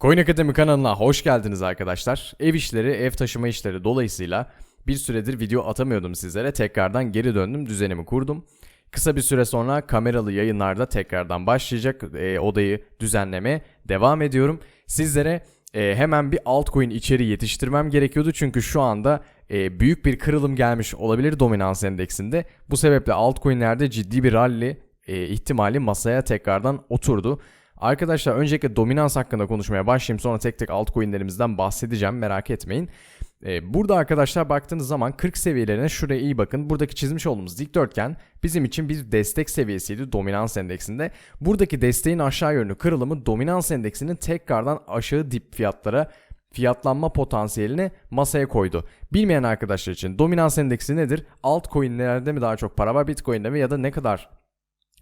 Coin Akademi kanalına hoş geldiniz arkadaşlar. Ev işleri, ev taşıma işleri dolayısıyla bir süredir video atamıyordum sizlere. Tekrardan geri döndüm, düzenimi kurdum. Kısa bir süre sonra kameralı yayınlarda tekrardan başlayacak e, odayı düzenlemeye devam ediyorum. Sizlere e, hemen bir altcoin içeri yetiştirmem gerekiyordu çünkü şu anda e, büyük bir kırılım gelmiş olabilir dominans endeksinde. Bu sebeple altcoin'lerde ciddi bir rally e, ihtimali masaya tekrardan oturdu. Arkadaşlar öncelikle dominans hakkında konuşmaya başlayayım sonra tek tek altcoin'lerimizden bahsedeceğim merak etmeyin. Ee, burada arkadaşlar baktığınız zaman 40 seviyelerine şuraya iyi bakın. Buradaki çizmiş olduğumuz dikdörtgen bizim için bir destek seviyesiydi dominans endeksinde. Buradaki desteğin aşağı yönlü kırılımı dominans endeksinin tekrardan aşağı dip fiyatlara fiyatlanma potansiyelini masaya koydu. Bilmeyen arkadaşlar için dominans endeksi nedir? Altcoin'lerde mi daha çok para var Bitcoin'de mi ya da ne kadar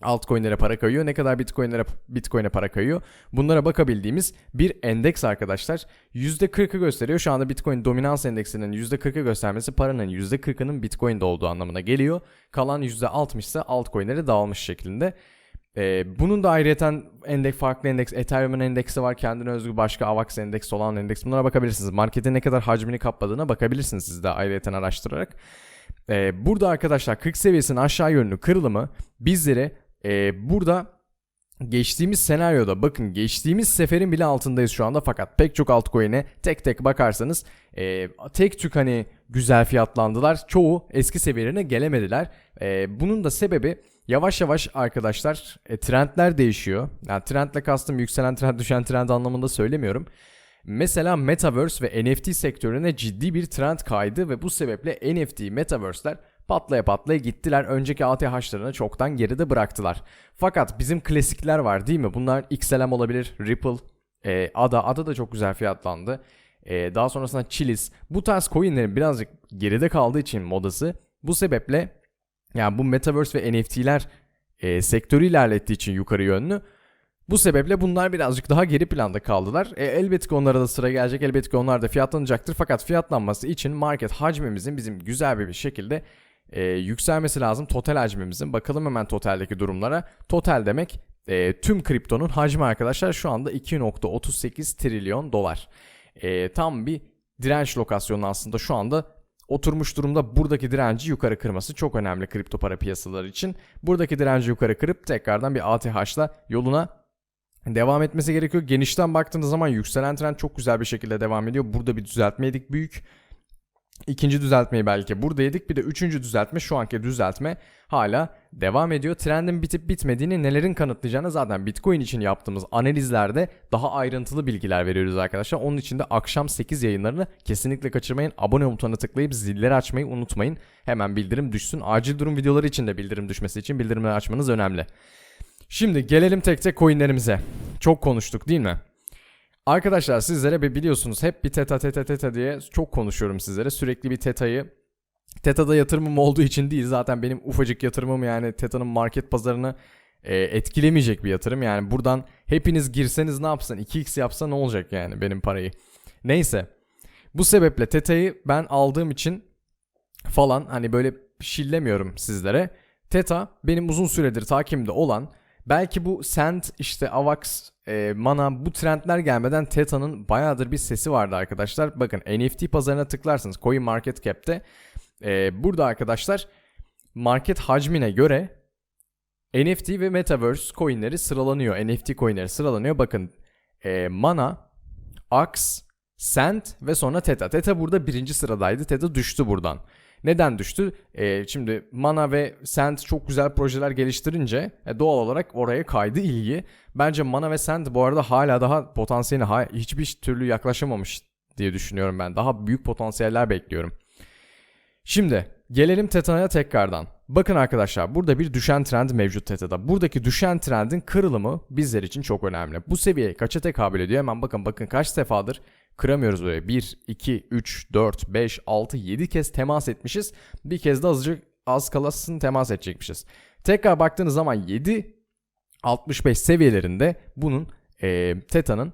altcoin'lere para kayıyor, ne kadar bitcoin'lere bitcoin'e para kayıyor. Bunlara bakabildiğimiz bir endeks arkadaşlar. %40'ı gösteriyor. Şu anda Bitcoin dominans endeksinin %40'ı göstermesi paranın %40'ının Bitcoin'de olduğu anlamına geliyor. Kalan %60 ise altcoin'lere dağılmış şeklinde. Ee, bunun da ayrıyeten endeks farklı endeks, Ethereum'un endeksi var. Kendine özgü başka AVAX endeksi olan endeks. Bunlara bakabilirsiniz. Marketin ne kadar hacmini kapladığına bakabilirsiniz siz de ayrıyeten araştırarak. Ee, burada arkadaşlar 40 seviyesinin aşağı yönlü kırılımı bizlere ee, burada geçtiğimiz senaryoda bakın geçtiğimiz seferin bile altındayız şu anda fakat pek çok altcoin'e tek tek bakarsanız e, tek tük hani güzel fiyatlandılar. Çoğu eski seviyelerine gelemediler. E, bunun da sebebi yavaş yavaş arkadaşlar e, trendler değişiyor. Yani trendle kastım yükselen trend düşen trend anlamında söylemiyorum. Mesela Metaverse ve NFT sektörüne ciddi bir trend kaydı ve bu sebeple NFT, Metaverse'ler patlaya patlaya gittiler. Önceki ATH'larını çoktan geride bıraktılar. Fakat bizim klasikler var değil mi? Bunlar XLM olabilir, Ripple, e, ADA. ADA da çok güzel fiyatlandı. E, daha sonrasında Chiliz. Bu tarz coinlerin birazcık geride kaldığı için modası. Bu sebeple yani bu Metaverse ve NFT'ler e, sektörü ilerlettiği için yukarı yönlü. Bu sebeple bunlar birazcık daha geri planda kaldılar. E, elbette ki onlara da sıra gelecek. Elbette ki onlar da fiyatlanacaktır. Fakat fiyatlanması için market hacmimizin bizim güzel bir şekilde e, yükselmesi lazım total hacmimizin. Bakalım hemen totaldeki durumlara. Total demek e, tüm kriptonun hacmi arkadaşlar şu anda 2.38 trilyon dolar. E, tam bir direnç lokasyonu aslında şu anda oturmuş durumda buradaki direnci yukarı kırması çok önemli kripto para piyasaları için. Buradaki direnci yukarı kırıp tekrardan bir ATH'la yoluna devam etmesi gerekiyor. Genişten baktığınız zaman yükselen trend çok güzel bir şekilde devam ediyor. Burada bir düzeltme yedik büyük. İkinci düzeltmeyi belki burada yedik. Bir de üçüncü düzeltme şu anki düzeltme hala devam ediyor. Trendin bitip bitmediğini nelerin kanıtlayacağını zaten Bitcoin için yaptığımız analizlerde daha ayrıntılı bilgiler veriyoruz arkadaşlar. Onun için de akşam 8 yayınlarını kesinlikle kaçırmayın. Abone butonuna tıklayıp zilleri açmayı unutmayın. Hemen bildirim düşsün. Acil durum videoları için de bildirim düşmesi için bildirimleri açmanız önemli. Şimdi gelelim tek tek coinlerimize. Çok konuştuk değil mi? Arkadaşlar sizlere bir biliyorsunuz hep bir teta teta teta diye çok konuşuyorum sizlere. Sürekli bir tetayı Teta'da yatırımım olduğu için değil zaten benim ufacık yatırımım yani Teta'nın market pazarını e, etkilemeyecek bir yatırım. Yani buradan hepiniz girseniz ne yapsan 2x yapsa ne olacak yani benim parayı. Neyse bu sebeple Teta'yı ben aldığım için falan hani böyle şillemiyorum sizlere. Teta benim uzun süredir takimde olan belki bu Send işte Avax e, Mana bu trendler gelmeden Teta'nın bayağıdır bir sesi vardı arkadaşlar. Bakın NFT pazarına tıklarsınız Coin Market Cap'te. E, burada arkadaşlar market hacmine göre NFT ve Metaverse coinleri sıralanıyor. NFT coinleri sıralanıyor. Bakın e, Mana, Ax, Send ve sonra Teta. Teta burada birinci sıradaydı. Teta düştü buradan. Neden düştü? E, şimdi Mana ve Sand çok güzel projeler geliştirince e, doğal olarak oraya kaydı ilgi. Bence Mana ve Sand bu arada hala daha potansiyeline hiçbir türlü yaklaşamamış diye düşünüyorum ben. Daha büyük potansiyeller bekliyorum. Şimdi gelelim Teta'ya tekrardan. Bakın arkadaşlar burada bir düşen trend mevcut Teta'da. Buradaki düşen trendin kırılımı bizler için çok önemli. Bu seviyeye kaça tekabül ediyor? Hemen bakın bakın kaç defadır kıramıyoruz böyle. 1, 2, 3, 4, 5, 6, 7 kez temas etmişiz. Bir kez de azıcık az kalasın temas edecekmişiz. Tekrar baktığınız zaman 7, 65 seviyelerinde bunun e, Teta'nın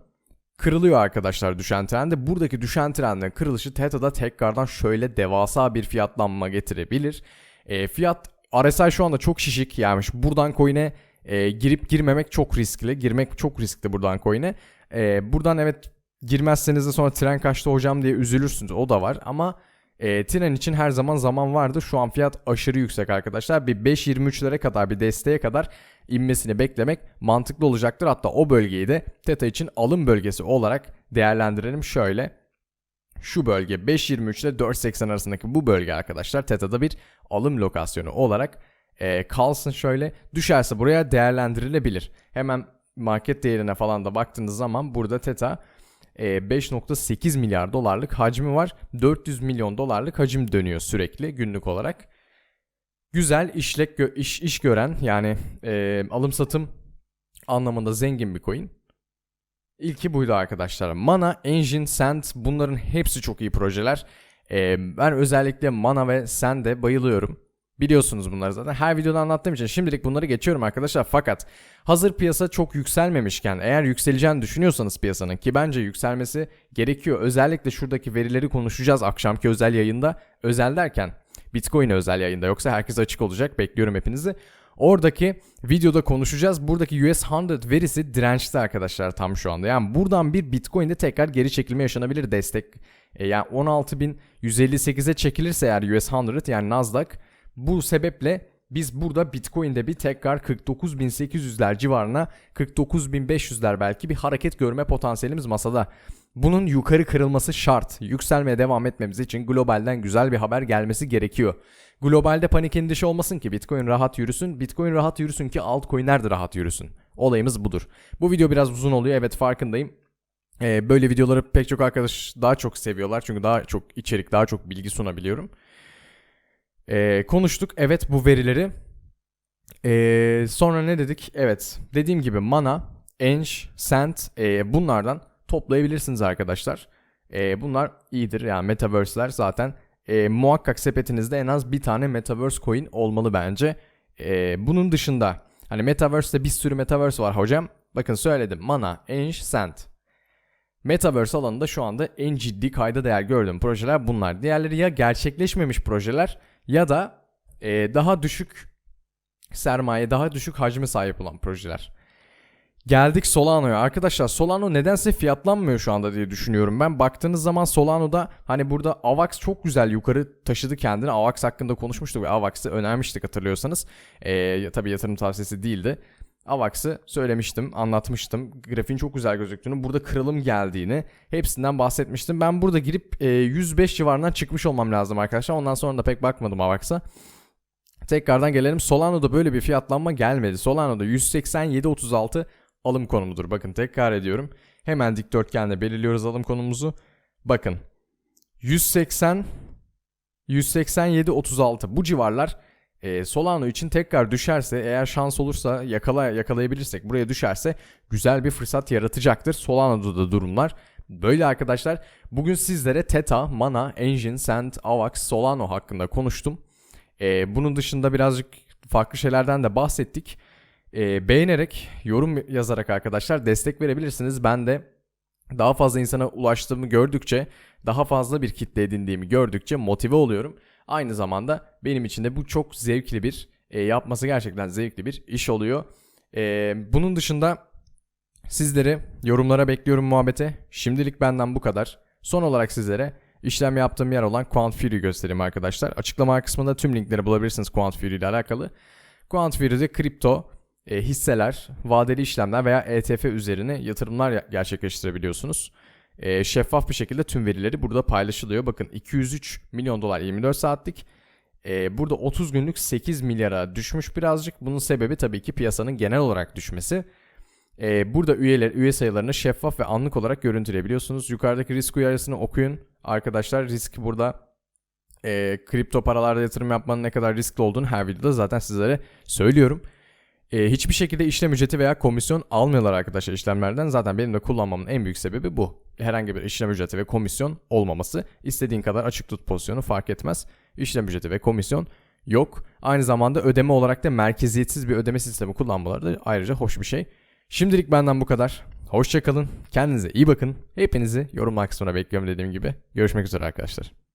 kırılıyor arkadaşlar düşen trendi. Buradaki düşen trendin kırılışı Teta'da tekrardan şöyle devasa bir fiyatlanma getirebilir. E, fiyat RSI şu anda çok şişik yani buradan coin'e e, girip girmemek çok riskli. Girmek çok riskli buradan coin'e. Ee, buradan evet girmezseniz de sonra tren kaçtı hocam diye üzülürsünüz. O da var ama e, tren için her zaman zaman vardı. Şu an fiyat aşırı yüksek arkadaşlar. Bir 5.23'lere kadar bir desteğe kadar inmesini beklemek mantıklı olacaktır. Hatta o bölgeyi de Teta için alım bölgesi olarak değerlendirelim. Şöyle şu bölge 5.23 ile 4.80 arasındaki bu bölge arkadaşlar Teta'da bir alım lokasyonu olarak e, kalsın şöyle. Düşerse buraya değerlendirilebilir. Hemen market değerine falan da baktığınız zaman burada Teta 5.8 milyar dolarlık hacmi var. 400 milyon dolarlık hacim dönüyor sürekli günlük olarak. Güzel işlek gö- iş, iş gören yani e, alım satım anlamında zengin bir coin. İlki buydu arkadaşlar. Mana, Engine, Sand bunların hepsi çok iyi projeler. Ee, ben özellikle Mana ve Sand'e bayılıyorum. Biliyorsunuz bunları zaten. Her videoda anlattığım için şimdilik bunları geçiyorum arkadaşlar. Fakat hazır piyasa çok yükselmemişken eğer yükseleceğini düşünüyorsanız piyasanın ki bence yükselmesi gerekiyor. Özellikle şuradaki verileri konuşacağız akşamki özel yayında. Özel derken Bitcoin özel yayında yoksa herkes açık olacak. Bekliyorum hepinizi. Oradaki videoda konuşacağız. Buradaki US 100 verisi dirençli arkadaşlar tam şu anda. Yani buradan bir Bitcoin'de tekrar geri çekilme yaşanabilir destek. E, yani 16.158'e çekilirse eğer US 100 yani Nasdaq bu sebeple biz burada Bitcoin'de bir tekrar 49.800'ler civarına 49.500'ler belki bir hareket görme potansiyelimiz masada. Bunun yukarı kırılması şart. Yükselmeye devam etmemiz için globalden güzel bir haber gelmesi gerekiyor. Globalde panik endişe olmasın ki Bitcoin rahat yürüsün. Bitcoin rahat yürüsün ki altcoin'ler de rahat yürüsün. Olayımız budur. Bu video biraz uzun oluyor evet farkındayım. Ee, böyle videoları pek çok arkadaş daha çok seviyorlar. Çünkü daha çok içerik, daha çok bilgi sunabiliyorum. Ee, konuştuk evet bu verileri. Ee, sonra ne dedik? Evet dediğim gibi Mana, Ench, Sand e, bunlardan toplayabilirsiniz arkadaşlar. E, bunlar iyidir yani Metaverse'ler zaten e, muhakkak sepetinizde en az bir tane Metaverse coin olmalı bence. E, bunun dışında hani Metaverse'de bir sürü Metaverse var hocam. Bakın söyledim Mana, Ench, Sand. Metaverse alanında şu anda en ciddi kayda değer gördüğüm projeler bunlar. Diğerleri ya gerçekleşmemiş projeler ya da e, daha düşük sermaye, daha düşük hacme sahip olan projeler. Geldik Solano'ya. Arkadaşlar Solano nedense fiyatlanmıyor şu anda diye düşünüyorum ben. Baktığınız zaman Solano'da hani burada AVAX çok güzel yukarı taşıdı kendini. AVAX hakkında konuşmuştuk ve AVAX'ı önermiştik hatırlıyorsanız. Ee, tabii yatırım tavsiyesi değildi. AVAX'ı söylemiştim, anlatmıştım. Grafiğin çok güzel gözüktüğünü, burada kırılım geldiğini hepsinden bahsetmiştim. Ben burada girip e, 105 civarından çıkmış olmam lazım arkadaşlar. Ondan sonra da pek bakmadım AVAX'a. Tekrardan gelelim. Solano'da böyle bir fiyatlanma gelmedi. Solano'da 187.36 alım konumudur. Bakın tekrar ediyorum. Hemen dikdörtgenle belirliyoruz alım konumuzu. Bakın 180 187 36 bu civarlar e, Solano için tekrar düşerse eğer şans olursa yakala yakalayabilirsek buraya düşerse güzel bir fırsat yaratacaktır. Solano'da da durumlar böyle arkadaşlar. Bugün sizlere Theta, Mana, Engine, Sand, Avax, Solano hakkında konuştum. E, bunun dışında birazcık farklı şeylerden de bahsettik. E, beğenerek, yorum yazarak arkadaşlar destek verebilirsiniz. Ben de daha fazla insana ulaştığımı gördükçe, daha fazla bir kitle edindiğimi gördükçe motive oluyorum. Aynı zamanda benim için de bu çok zevkli bir, e, yapması gerçekten zevkli bir iş oluyor. E, bunun dışında sizleri yorumlara bekliyorum muhabbete. Şimdilik benden bu kadar. Son olarak sizlere işlem yaptığım yer olan Quant Fury göstereyim arkadaşlar. Açıklama kısmında tüm linkleri bulabilirsiniz Quant Fury ile alakalı. Quant Fury'de kripto, e, hisseler, vadeli işlemler veya ETF üzerine yatırımlar gerçekleştirebiliyorsunuz. E, şeffaf bir şekilde tüm verileri burada paylaşılıyor. Bakın 203 milyon dolar 24 saatlik. E, burada 30 günlük 8 milyara düşmüş birazcık. Bunun sebebi tabii ki piyasanın genel olarak düşmesi. E, burada üyeler, üye sayılarını şeffaf ve anlık olarak görüntüleyebiliyorsunuz. Yukarıdaki risk uyarısını okuyun. Arkadaşlar risk burada e, kripto paralarda yatırım yapmanın ne kadar riskli olduğunu her videoda zaten sizlere söylüyorum. E, hiçbir şekilde işlem ücreti veya komisyon almıyorlar arkadaşlar işlemlerden. Zaten benim de kullanmamın en büyük sebebi bu. Herhangi bir işlem ücreti ve komisyon olmaması. İstediğin kadar açık tut pozisyonu fark etmez. İşlem ücreti ve komisyon yok. Aynı zamanda ödeme olarak da merkeziyetsiz bir ödeme sistemi kullanmaları da ayrıca hoş bir şey. Şimdilik benden bu kadar. Hoşçakalın. Kendinize iyi bakın. Hepinizi yorumlar kısmına bekliyorum dediğim gibi. Görüşmek üzere arkadaşlar.